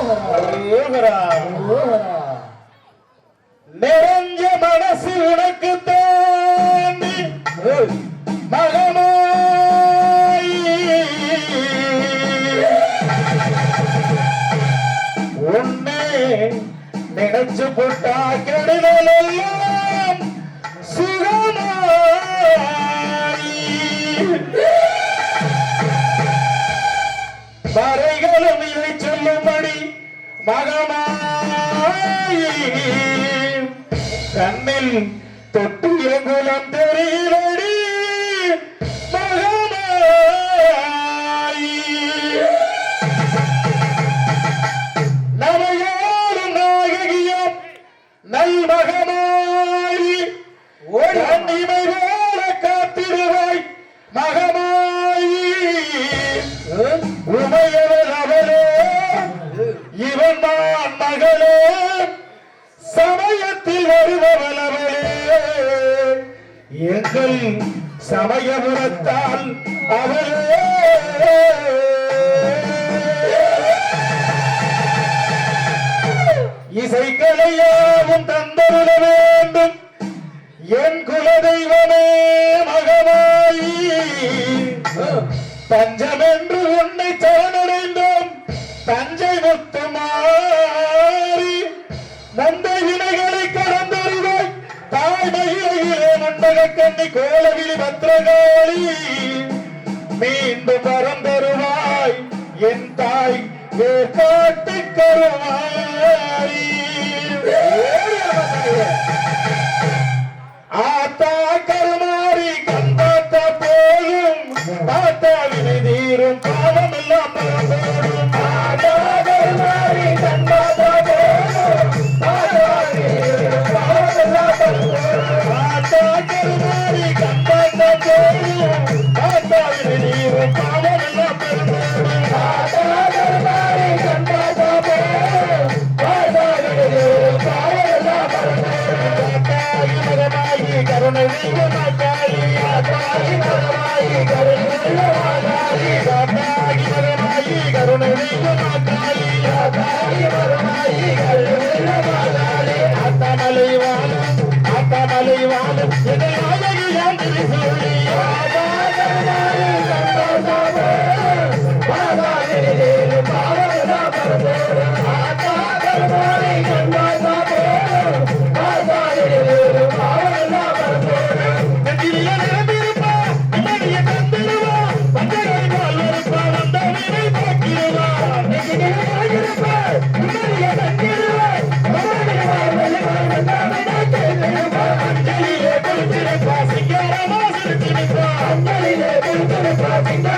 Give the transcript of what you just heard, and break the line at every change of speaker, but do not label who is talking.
ஓகரா நிறைஞ்ச மனசு உனக்கு தாண்டி மகமாய் உன்னை நினைச்சு போட்டா வரைகளும் இதை சொல்லும்படி மகமாய் கண்ணில் தொட்டு எங்குலம் தெரியலடி மகமாய். நல்மகமாய் கண்ணிமை போல காத்திடுவாய் மகமாய். உமையவள் எங்கள் சமயபுரத்தால் அவளே. இசைக்கலையாவும் தந்தருள வேண்டும். என் குலதெய்வமே மகமாயி. பஞ்சமென்று உன்னை மகிழையிலே கோலவிழி பத்திரகாளி. மீண்டும் வரம் தருவாய் என் தாய் வேக்காட்டு கருவாய். ஆத்தா கருமாறி கந்தாத்தா போயும் தாத்தா வினை தீரும் பாவ அத்தனை வாழும் ஆத்தமலை வாழும் எதை அழகு என்று சொல்லி Thank you.